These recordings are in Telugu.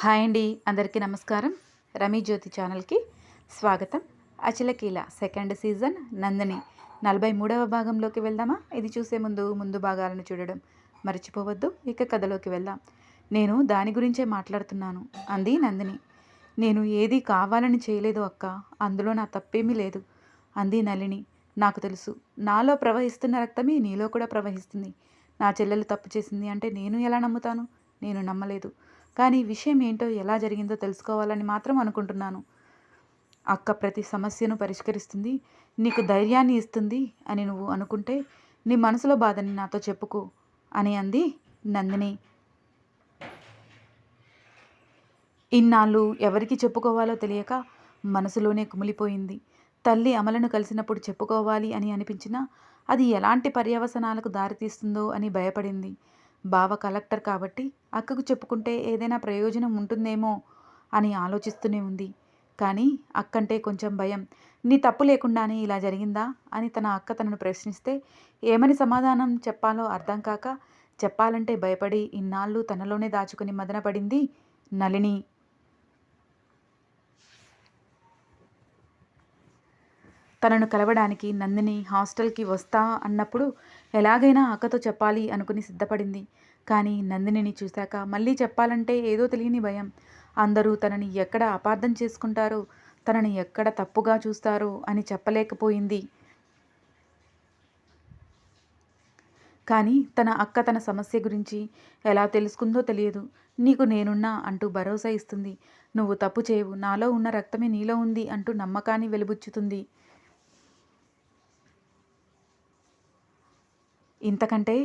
హాయ్ అండి. అందరికీ నమస్కారం. రమీ జ్యోతి ఛానల్కి స్వాగతం. అచలకీల సెకండ్ సీజన్ నందిని నలభై మూడవ భాగంలోకి వెళ్దామా? ఇది చూసే ముందు ముందు భాగాలను చూడడం మర్చిపోవద్దు. ఇక కథలోకి వెళ్దాం. నేను దాని గురించే మాట్లాడుతున్నాను అంది నందిని. నేను ఏది కావాలని చేయలేదు అక్క. అందులో నా తప్పేమీ లేదు అంది నలిని నాకు తెలుసు. నాలో ప్రవహిస్తున్న రక్తమే నీలో కూడా ప్రవహిస్తుంది. నా చెల్లెలు తప్పు చేసింది అంటే నేను ఎలా నమ్ముతాను? నేను నమ్మలేదు. కానీ విషయం ఏంటో ఎలా జరిగిందో తెలుసుకోవాలని మాత్రం అనుకుంటున్నాను. అక్క ప్రతి సమస్యను పరిష్కరిస్తుంది నీకు ధైర్యాన్ని ఇస్తుంది అని నువ్వు అనుకుంటే నీ మనసులో బాధని నాతో చెప్పుకో అని అంది నందిని. ఇన్నాళ్ళు ఎవరికి చెప్పుకోవాలో తెలియక మనసులోనే కుమిలిపోయింది. తల్లి అమలను కలిసినప్పుడు చెప్పుకోవాలి అని అనిపించినా అది ఎలాంటి పర్యవసనాలకు దారితీస్తుందో అని భయపడింది. బావ కలెక్టర్ కాబట్టి అక్కకు చెప్పుకుంటే ఏదైనా ప్రయోజనం ఉంటుందేమో అని ఆలోచిస్తూనే ఉంది. కానీ అక్కంటే కొంచెం భయం. నీ తప్పు లేకుండానే ఇలా జరిగిందా అని తన అక్క తనను ప్రశ్నిస్తే ఏమని సమాధానం చెప్పాలో అర్థం కాక చెప్పాలంటే భయపడి ఇన్నాళ్ళు తనలోనే దాచుకుని మదనపడింది నళిని. తనను కలవడానికి నందిని హాస్టల్కి వస్తా అన్నప్పుడు ఎలాగైనా అక్కతో చెప్పాలి అనుకుని సిద్ధపడింది. కానీ నందినిని చూశాక మళ్ళీ చెప్పాలంటే ఏదో తెలియని భయం. అందరూ తనని ఎక్కడ అపార్థం చేసుకుంటారో తనని ఎక్కడ తప్పుగా చూస్తారో అని చెప్పలేకపోయింది. కానీ తన అక్క తన సమస్య గురించి ఎలా తెలుసుకుందో తెలియదు. నీకు నేనున్నా అంటూ భరోసా ఇస్తుంది. నువ్వు తప్పు చేయవు. నాలో ఉన్న రక్తమే నీలో ఉంది అంటూ నమ్మకాన్ని వెలుబుచ్చుతుంది. ఇంతకంటే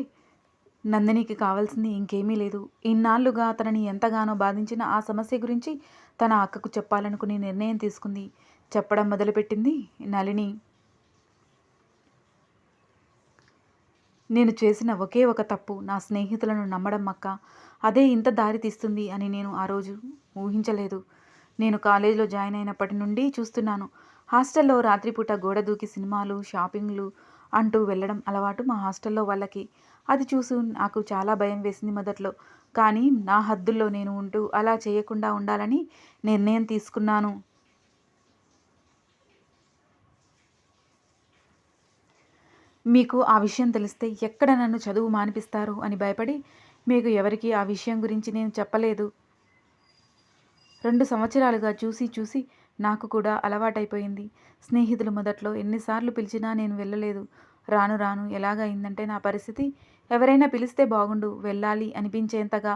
నందినికి కావాల్సింది ఇంకేమీ లేదు. ఇన్నాళ్ళుగా తనని ఎంతగానో బాధించిన ఆ సమస్య గురించి తన అక్కకు చెప్పాలనుకుని నిర్ణయం తీసుకుంది. చెప్పడం మొదలుపెట్టింది నళిని. నేను చేసిన ఒకే ఒక తప్పు. నా స్నేహితులను నమ్మడం అక్క. అదే ఇంత దారి తీస్తుంది అని నేను ఆ రోజు ఊహించలేదు. నేను కాలేజీలో జాయిన్ అయినప్పటి నుండి చూస్తున్నాను. హాస్టల్లో రాత్రిపూట గోడ దూకి సినిమాలు షాపింగ్లు అంటూ వెళ్ళడం అలవాటు మా హాస్టల్లో వాళ్ళకి. అది చూసి నాకు చాలా భయం వేసింది మొదట్లో. కానీ నా హద్దుల్లో నేను ఉంటూ అలా చేయకుండా ఉండాలని నిర్ణయం తీసుకున్నాను. మీకు ఆ విషయం తెలిస్తే ఎక్కడ నన్ను చదువు మానిపిస్తారు అని భయపడి మీకు ఎవరికి ఆ విషయం గురించి నేను చెప్పలేదు. రెండు సంవత్సరాలుగా చూసి చూసి నాకు కూడా అలవాటైపోయింది. స్నేహితులు మొదట్లో ఎన్నిసార్లు పిలిచినా నేను వెళ్ళలేదు. రాను రాను ఎలాగైందంటే నా పరిస్థితి ఎవరైనా పిలిస్తే బాగుండు వెళ్ళాలి అనిపించేంతగా.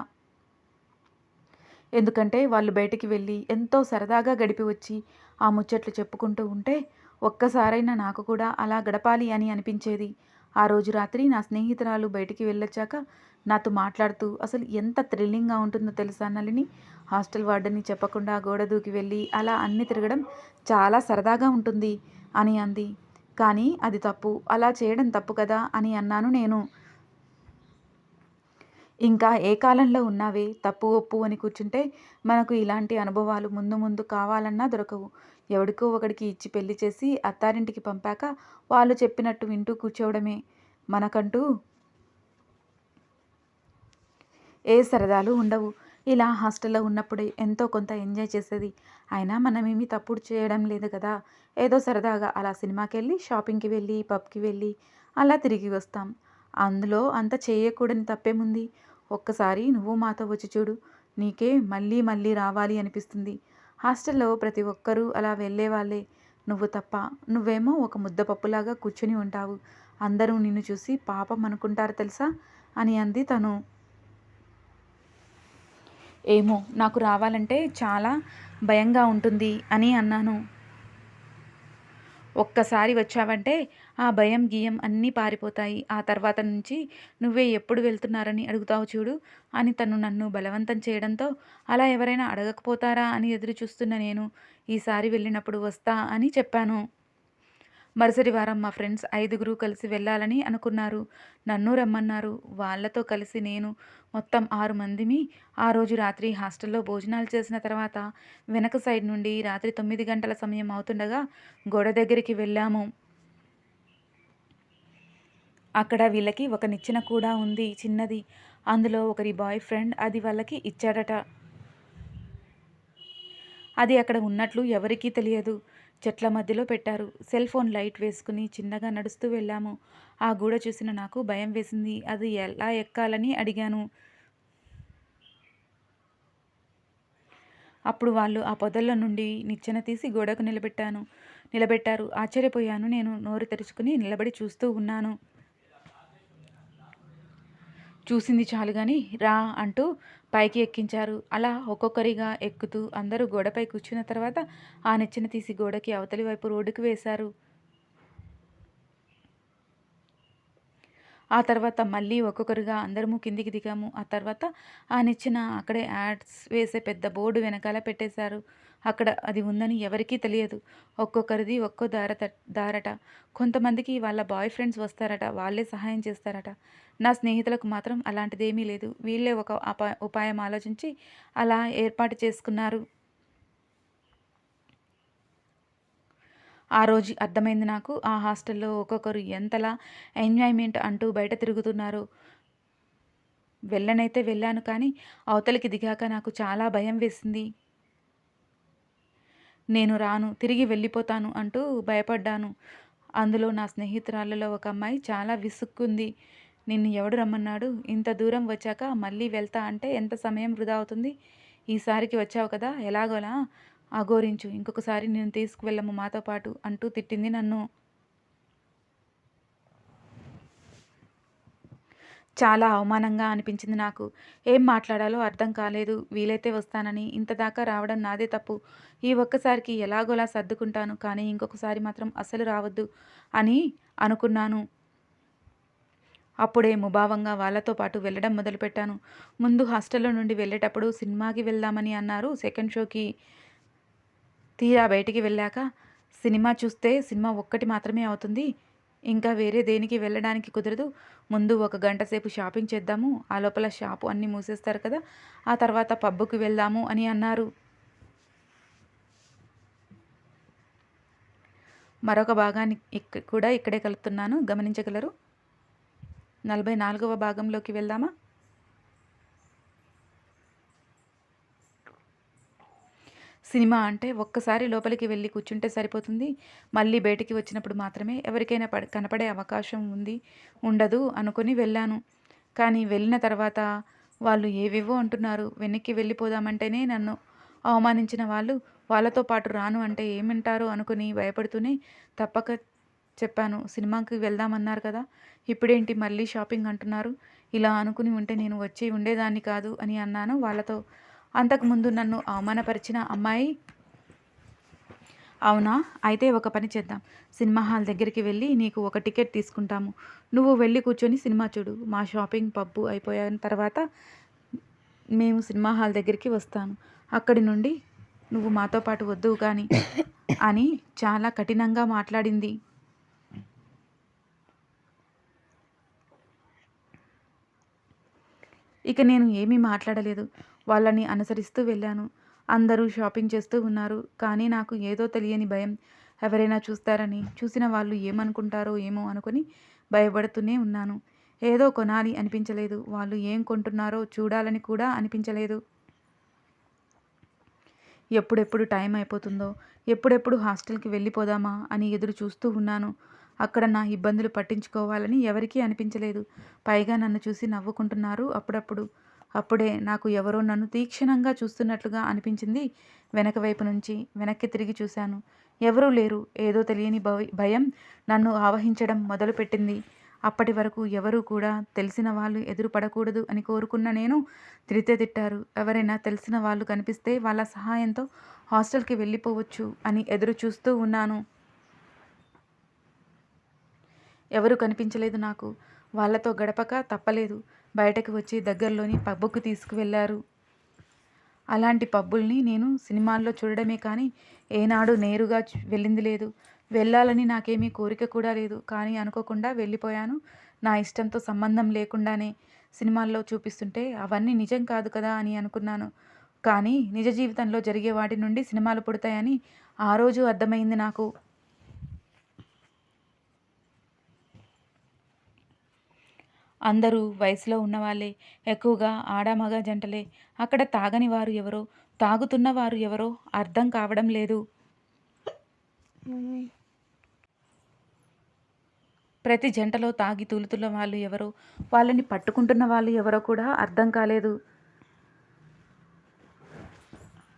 ఎందుకంటే వాళ్ళు బయటికి వెళ్ళి ఎంతో సరదాగా గడిపి వచ్చి ఆ ముచ్చట్లు చెప్పుకుంటూ ఉంటే ఒక్కసారైనా నాకు కూడా అలా గడపాలి అని అనిపించేది. ఆ రోజు రాత్రి నా స్నేహితురాలు బయటికి వెళ్ళొచ్చాక నాతో మాట్లాడుతూ అసలు ఎంత థ్రిల్లింగ్గా ఉంటుందో తెలుసా నలిని హాస్టల్ వార్డెన్ని చెప్పకుండా గోడ దూకి వెళ్ళి అలా అన్ని తిరగడం చాలా సరదాగా ఉంటుంది అని అంది. కానీ అది తప్పు. అలా చేయడం తప్పు కదా అని అన్నాను నేను. ఇంకా ఏ కాలంలో ఉన్నావే? తప్పు ఒప్పు అని కూర్చుంటే మనకు ఇలాంటి అనుభవాలు ముందు ముందు కావాలన్నా దొరకవు. ఎవడికో ఒకడికి ఇచ్చి పెళ్ళి చేసి అత్తారింటికి పంపాక వాళ్ళు చెప్పినట్టు వింటూ కూర్చోవడమే. మనకంటూ ఏ సరదాలు ఉండవు. ఇలా హాస్టల్లో ఉన్నప్పుడు ఎంతో కొంత ఎంజాయ్ చేసేది. అయినా మనమేమీ తప్పుడు చేయడం లేదు కదా. ఏదో సరదాగా అలా సినిమాకి వెళ్ళి షాపింగ్కి వెళ్ళి పబ్కి వెళ్ళి అలా తిరిగి వస్తాం. అందులో అంత చేయకూడని తప్పేముంది? ఒక్కసారి నువ్వు మాతో వచ్చి చూడు. నీకే మళ్ళీ మళ్ళీ రావాలి అనిపిస్తుంది. హాస్టల్లో ప్రతి ఒక్కరూ అలా వెళ్ళేవాళ్ళే. నువ్వు తప్ప నువ్వేమో ఒక ముద్దపప్పులాగా కూర్చుని ఉంటావు. అందరూ నిన్ను చూసి పాపం అనుకుంటారు తెలుసా? అని అంది తను. ఏమో నాకు రావాలంటే చాలా భయంగా ఉంటుంది అని అన్నాను. ఒక్కసారి వచ్చావంటే ఆ భయం గియం అన్నీ పారిపోతాయి. ఆ తర్వాత నుంచి నువ్వే ఎప్పుడు వెళ్తున్నారని అడుగుతావు చూడు అని తను నన్ను బలవంతం చేయడంతో అలా ఎవరైనా అడగకపోతారా అని ఎదురు చూస్తున్న నేను ఈసారి వెళ్ళినప్పుడు వస్తా అని చెప్పాను. మరుసటి వారం మా ఫ్రెండ్స్ ఐదుగురు కలిసి వెళ్ళాలని అనుకున్నారు. నన్ను రమ్మన్నారు. వాళ్ళతో కలిసి నేను మొత్తం ఆరు మందిమి ఆ రోజు రాత్రి హాస్టల్లో భోజనాలు చేసిన తర్వాత వెనక సైడ్ నుండి రాత్రి తొమ్మిది గంటల సమయం అవుతుండగా గోడ దగ్గరికి వెళ్ళాము. అక్కడ వీళ్ళకి ఒక నిచ్చెన కూడా ఉంది చిన్నది. అందులో ఒకరి బాయ్ ఫ్రెండ్ అది వాళ్ళకి ఇచ్చాడట. అది అక్కడ ఉన్నట్లు ఎవరికీ తెలియదు. చెట్ల మధ్యలో పెట్టారు. సెల్ ఫోన్ లైట్ వేసుకుని చిన్నగా నడుస్తూ వెళ్ళాము. ఆ గూడ చూసిన నాకు భయం వేసింది. అది ఎలా ఎక్కాలని అడిగాను. అప్పుడు వాళ్ళు ఆ పొదల్లో నుండి నిచ్చెన తీసి గోడకు నిలబెట్టాను. నిలబెట్టారు. ఆశ్చర్యపోయాను. నేను నోరు తెరుచుకుని నిలబడి చూస్తూ ఉన్నాను. చూసింది చాలు కానీ రా అంటూ పైకి ఎక్కించారు. అలా ఒక్కొక్కరిగా ఎక్కుతూ అందరూ గోడపై కూర్చున్న తర్వాత ఆ నిచ్చెన తీసి గోడకి అవతలి వైపు రోడ్డుకు వేశారు. ఆ తర్వాత మళ్ళీ ఒక్కొక్కరుగా అందరము కిందికి దిగాము. ఆ తర్వాత ఆ నిచ్చిన అక్కడే యాడ్స్ వేసే పెద్ద బోర్డు వెనకాల పెట్టేశారు. అక్కడ అది ఉందని ఎవరికీ తెలియదు. ఒక్కొక్కరిది ఒక్కో దారత దారట. కొంతమందికి వాళ్ళ బాయ్ ఫ్రెండ్స్ వస్తారట. వాళ్ళే సహాయం చేస్తారట. నా స్నేహితులకు మాత్రం అలాంటిదేమీ లేదు. వీళ్ళే ఒక ఉపాయం ఆలోచించి అలా ఏర్పాటు చేసుకున్నారు. ఆ రోజు అర్థమైంది నాకు ఆ హాస్టల్లో ఒక్కొక్కరు ఎంతలా ఎంజాయ్మెంట్ అంటూ బయట తిరుగుతున్నారు. వెళ్ళనైతే వెళ్ళాను కానీ అవతలికి దిగాక నాకు చాలా భయం వేసింది. నేను రాను తిరిగి వెళ్ళిపోతాను అంటూ భయపడ్డాను. అందులో నా స్నేహితురాళ్ళలో ఒక అమ్మాయి చాలా విసుక్కుంది. నిన్ను ఎవడు రమ్మన్నాడు? ఇంత దూరం వచ్చాక మళ్ళీ వెళ్తా అంటే ఎంత సమయం వృధా అవుతుంది? ఈసారికి వచ్చావు కదా ఎలాగోలా? అఘోరించు ఇంకొకసారి నేను తీసుకువెళ్ళము మాతో పాటు అంటూ తిట్టింది నన్ను. చాలా అవమానంగా అనిపించింది నాకు. ఏం మాట్లాడాలో అర్థం కాలేదు. వీలైతే వస్తానని. ఇంత దాకా రావడం నాదే తప్పు. ఈ ఒక్కసారికి ఎలాగోలా సర్దుకుంటాను కానీ ఇంకొకసారి మాత్రం అసలు రావద్దు అని అనుకున్నాను. అప్పుడే ముభావంగా వాళ్ళతో పాటు వెళ్ళడం మొదలుపెట్టాను. ముందు హాస్టల్లో నుండి వెళ్ళేటప్పుడు సినిమాకి వెళ్దామని అన్నారు. సెకండ్ షోకి తీరా బయటికి వెళ్ళాక సినిమా చూస్తే సినిమా ఒక్కటి మాత్రమే అవుతుంది. ఇంకా వేరే దేనికి వెళ్ళడానికి కుదరదు. ముందు ఒక గంట సేపు షాపింగ్ చేద్దాము. ఆ లోపల షాపు అన్నీ మూసేస్తారు కదా. ఆ తర్వాత పబ్బుకి వెళ్దాము అని అన్నారు. మరొక భాగాన్ని ఇక్కడ కూడా ఇక్కడే కలుపుతున్నాను. గమనించగలరు? నలభై నాలుగవ భాగంలోకి వెళ్దామా? సినిమా అంటే ఒక్కసారి లోపలికి వెళ్ళి కూర్చుంటే సరిపోతుంది. మళ్ళీ బయటికి వచ్చినప్పుడు మాత్రమే ఎవరికైనా పడ కనపడే అవకాశం ఉంది ఉండదు అనుకొని వెళ్ళాను. కానీ వెళ్ళిన తర్వాత వాళ్ళు ఏవేవో అంటున్నారు. వెనక్కి వెళ్ళిపోదామంటేనే నన్ను అవమానించిన వాళ్ళు వాళ్ళతో పాటు రాను అంటే ఏమంటారో అనుకుని భయపడుతూనే తప్పక చెప్పాను. సినిమాకి వెళ్దామన్నారు కదా. ఇప్పుడేంటి మళ్ళీ షాపింగ్ అంటున్నారు? ఇలా అనుకుని ఉంటే నేను వచ్చి ఉండేదాన్ని కాదు అని అన్నాను. వాళ్ళతో అంతకుముందు నన్ను అవమానపరిచిన అమ్మాయి అవునా? అయితే ఒక పని చేద్దాం. సినిమా హాల్ దగ్గరికి వెళ్ళి నీకు ఒక టికెట్ తీసుకుంటాము. నువ్వు వెళ్ళి కూర్చొని సినిమా చూడు. మా షాపింగ్ పబ్బు అయిపోయిన తర్వాత మేము సినిమా హాల్ దగ్గరికి వస్తాను. అక్కడి నుండి నువ్వు మాతో పాటు వద్దు కానీ అని చాలా కఠినంగా మాట్లాడింది. ఇక నేను ఏమీ మాట్లాడలేదు. వాళ్ళని అనుసరిస్తూ వెళ్ళాను. అందరూ షాపింగ్ చేస్తూ ఉన్నారు. కానీ నాకు ఏదో తెలియని భయం. ఎవరైనా చూస్తారని చూసిన వాళ్ళు ఏమనుకుంటారో ఏమో అనుకుని భయపడుతూనే ఉన్నాను. ఏదో కొనాలి అనిపించలేదు. వాళ్ళు ఏం కొంటున్నారో చూడాలని కూడా అనిపించలేదు. ఎప్పుడెప్పుడు టైం అయిపోతుందో ఎప్పుడెప్పుడు హాస్టల్కి వెళ్ళిపోదామా అని ఎదురు చూస్తూ ఉన్నాను. అక్కడ నా ఇబ్బందులు పట్టించుకోవాలని ఎవరికీ అనిపించలేదు. పైగా నన్ను చూసి నవ్వుకుంటున్నారు అప్పుడప్పుడు. అప్పుడే నాకు ఎవరో నన్ను తీక్షణంగా చూస్తున్నట్లుగా అనిపించింది వెనక వైపు నుంచి. వెనక్కి తిరిగి చూశాను. ఎవరూ లేరు. ఏదో తెలియని భయం నన్ను ఆవహించడం మొదలుపెట్టింది. అప్పటి వరకు ఎవరూ కూడా తెలిసిన వాళ్ళు ఎదురుపడకూడదు అని కోరుకున్న నేను తిరితే తిట్టారు. ఎవరైనా తెలిసిన వాళ్ళు కనిపిస్తే వాళ్ళ సహాయంతో హాస్టల్కి వెళ్ళిపోవచ్చు అని ఎదురు చూస్తూ ఉన్నాను. ఎవరు కనిపించలేదు నాకు. వాళ్ళతో గడపక తప్పలేదు. బయటకు వచ్చి దగ్గరలోని పబ్బుకు తీసుకువెళ్ళారు. అలాంటి పబ్బుల్ని నేను సినిమాల్లో చూడడమే కానీ ఏనాడు నేరుగా వెళ్ళింది లేదు. వెళ్ళాలని నాకేమీ కోరిక కూడా లేదు. కానీ అనుకోకుండా వెళ్ళిపోయాను. నా ఇష్టంతో సంబంధం లేకుండానే సినిమాల్లో చూపిస్తుంటే అవన్నీ నిజం కాదు కదా అని అనుకున్నాను. కానీ నిజ జీవితంలో జరిగే వాటి నుండి సినిమాలు పుడతాయని ఆ రోజు అర్థమైంది నాకు. అందరూ వయసులో ఉన్నవాళ్ళే ఎక్కువగా ఆడ మగ జంటలే. అక్కడ తాగని వారు ఎవరో తాగుతున్న వారు ఎవరో అర్థం కావడం లేదు. ప్రతి జంటలో తాగి తూలుతున్న వాళ్ళు ఎవరో వాళ్ళని పట్టుకుంటున్న వాళ్ళు ఎవరో కూడా అర్థం కాలేదు.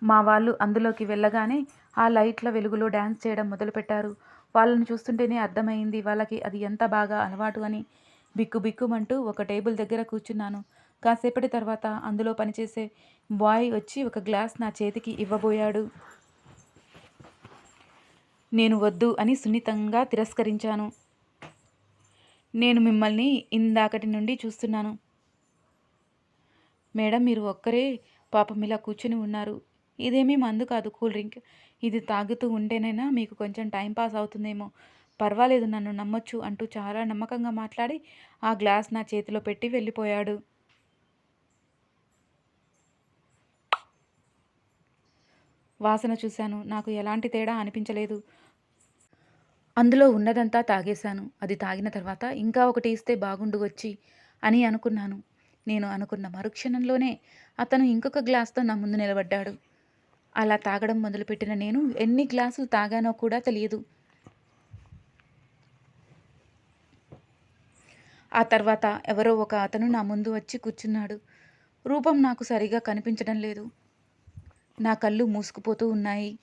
మా వాళ్ళు అందులోకి వెళ్ళగానే ఆ లైట్ల వెలుగులో డ్యాన్స్ చేయడం మొదలుపెట్టారు. వాళ్ళని చూస్తుంటేనే అర్థమైంది వాళ్ళకి అది ఎంత బాగా అలవాటు అని బిక్కు బిక్కుమంటూ ఒక టేబుల్ దగ్గర కూర్చున్నాను. కాసేపటి తర్వాత అందులో పనిచేసే బాయ్ వచ్చి ఒక గ్లాస్ నా చేతికి ఇవ్వబోయాడు. నేను వద్దు అని సున్నితంగా తిరస్కరించాను. నేను మిమ్మల్ని ఇందాకటి నుండి చూస్తున్నాను. మేడం మీరు ఒక్కరే పాపం ఇలా కూర్చుని ఉన్నారు. ఇదేమీ మందు కాదు కూల్ డ్రింక్. ఇది తాగుతూ ఉంటేనైనా మీకు కొంచెం టైం పాస్ అవుతుందేమో. పర్వాలేదు నన్ను నమ్మొచ్చు అంటూ చాలా నమ్మకంగా మాట్లాడి ఆ గ్లాస్ నా చేతిలో పెట్టి వెళ్ళిపోయాడు. వాసన చూశాను. నాకు ఎలాంటి తేడా అనిపించలేదు. అందులో ఉన్నదంతా తాగేశాను. అది తాగిన తర్వాత ఇంకా ఒకటి ఇస్తే బాగుండు వచ్చి అని అనుకున్నాను. నేను అనుకున్న మరుక్షణంలోనే అతను ఇంకొక గ్లాస్తో నా ముందు నిలబడ్డాడు. అలా తాగడం మొదలుపెట్టిన నేను ఎన్ని గ్లాసులు తాగానో కూడా తెలియదు. ఆ తర్వాత ఎవరో ఒక అతను నా ముందు వచ్చి కూర్చున్నాడు. రూపం నాకు సరిగా కనిపించడం లేదు. నా కళ్ళు మూసుకుపోతూ ఉన్నాయి.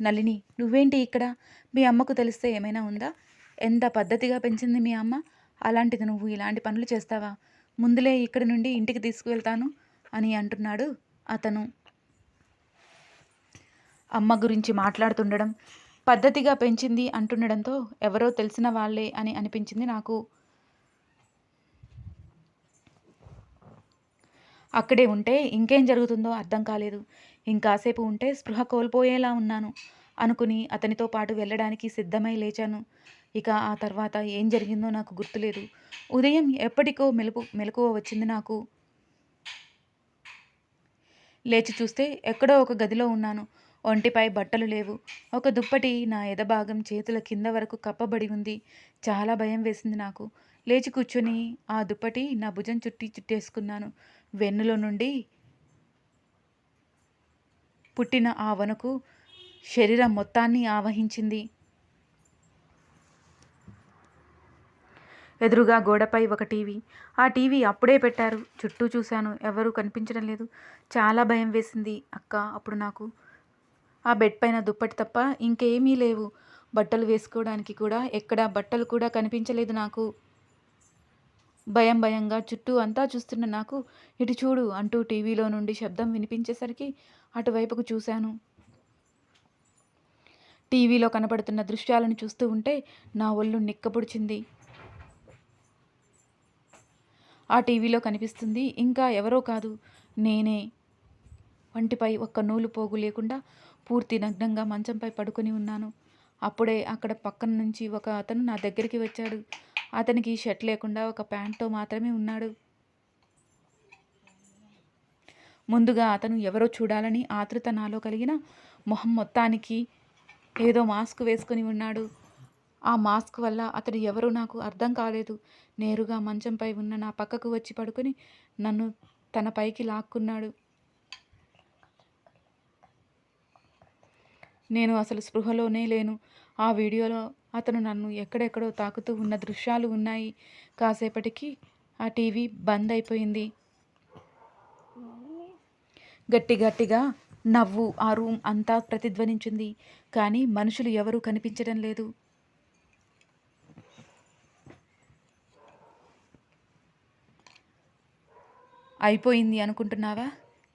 నలిని నువ్వేంటి ఇక్కడ? మీ అమ్మకు తెలిస్తే ఏమైనా ఉందా? ఎంత పద్ధతిగా పెంచింది మీ అమ్మ? అలాంటిది నువ్వు ఇలాంటి పనులు చేస్తావా? ముందులే ఇక్కడి నుండి ఇంటికి తీసుకువెళ్తాను అని అంటున్నాడు అతను. అమ్మ గురించి మాట్లాడుతుండడం పద్ధతిగా పెంచింది అంటుండడంతో ఎవరో తెలిసిన వాళ్ళే అని అనిపించింది నాకు. అక్కడే ఉంటే ఇంకేం జరుగుతుందో అర్థం కాలేదు. ఇంకాసేపు ఉంటే స్పృహ కోల్పోయేలా ఉన్నాను అనుకుని అతనితో పాటు వెళ్ళడానికి సిద్ధమై లేచాను. ఇక ఆ తర్వాత ఏం జరిగిందో నాకు గుర్తులేదు. ఉదయం ఎప్పటికో మెలుపు మెలకువ వచ్చింది నాకు. లేచి చూస్తే ఎక్కడో ఒక గదిలో ఉన్నాను. ఒంటిపై బట్టలు లేవు. ఒక దుప్పటి నా ఎదభాగం చేతుల కింద వరకు కప్పబడి ఉంది. చాలా భయం వేసింది నాకు. లేచి కూర్చొని ఆ దుప్పటి నా భుజం చుట్టి చుట్టేసుకున్నాను. వెన్నులో నుండి పుట్టిన ఆ వణుకు శరీరం మొత్తాన్ని ఆవహించింది. ఎదురుగా గోడపై ఒక టీవీ. ఆ టీవీ అప్పుడే పెట్టారు. చుట్టూ చూశాను. ఎవరూ కనిపించడం లేదు. చాలా భయం వేసింది. అక్క అప్పుడు నాకు. ఆ బెడ్ పైన దుప్పటి తప్ప ఇంకేమీ లేవు. బట్టలు వేసుకోవడానికి కూడా ఎక్కడా బట్టలు కూడా కనిపించలేదు నాకు. భయం భయంగా చుట్టూ అంతా చూస్తున్న నాకు ఇటు చూడు అంటూ టీవీలో నుండి శబ్దం వినిపించేసరికి అటువైపుకు చూశాను. టీవీలో కనపడుతున్న దృశ్యాలను చూస్తూ ఉంటే నా ఒళ్ళు నిక్కపొడిచింది ఆ టీవీలో కనిపిస్తుంది ఇంకా ఎవరో కాదు నేనే వంటిపై ఒక్క నూలు పోగు లేకుండా పూర్తి నగ్నంగా మంచంపై పడుకొని ఉన్నాను. అప్పుడే అక్కడ పక్కన నుంచి ఒక అతను నా దగ్గరికి వచ్చాడు. అతనికి షర్ట్ లేకుండా ఒక ప్యాంట్తో మాత్రమే ఉన్నాడు. ముందుగా అతను ఎవరో చూడాలని ఆతృత నాలో కలిగిన మొహం మొత్తానికి ఏదో మాస్క్ వేసుకొని ఉన్నాడు. ఆ మాస్క్ వల్ల అతడు ఎవరో నాకు అర్థం కాలేదు. నేరుగా మంచంపై ఉన్న నా పక్కకు వచ్చి పడుకొని నన్ను తన పైకి లాక్కున్నాడు. నేను అసలు స్పృహలోనే లేను. ఆ వీడియోలో అతను నన్ను ఎక్కడెక్కడో తాకుతూ ఉన్న దృశ్యాలు ఉన్నాయి. కాసేపటికి ఆ టీవీ బంద్ అయిపోయింది. గట్టి గట్టిగా నవ్వు ఆ రూమ్ అంతా ప్రతిధ్వనించింది. కానీ మనుషులు ఎవరూ కనిపించడం లేదు. అయిపోయింది అనుకుంటున్నావా?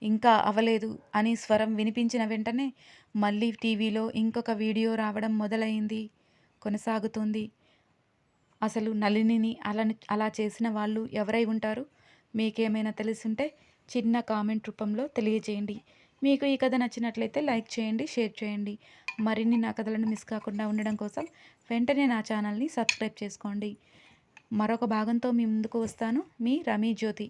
ఇంకా అవలేదు అని స్వరం వినిపించిన వెంటనే మళ్ళీ టీవీలో ఇంకొక వీడియో రావడం మొదలైంది కొనసాగుతుంది. అసలు నళినిని అలా అలా చేసిన వాళ్ళు ఎవరై ఉంటారు? మీకేమైనా తెలుసుంటే చిన్న కామెంట్ రూపంలో తెలియజేయండి. మీకు ఈ కథ నచ్చినట్లయితే లైక్ చేయండి షేర్ చేయండి. మరిన్ని నా కథలను మిస్ కాకుండా ఉండడం కోసం వెంటనే నా ఛానల్ని సబ్స్క్రైబ్ చేసుకోండి. మరొక భాగంతో మీ ముందుకు వస్తాను. మీ రమీ జ్యోతి.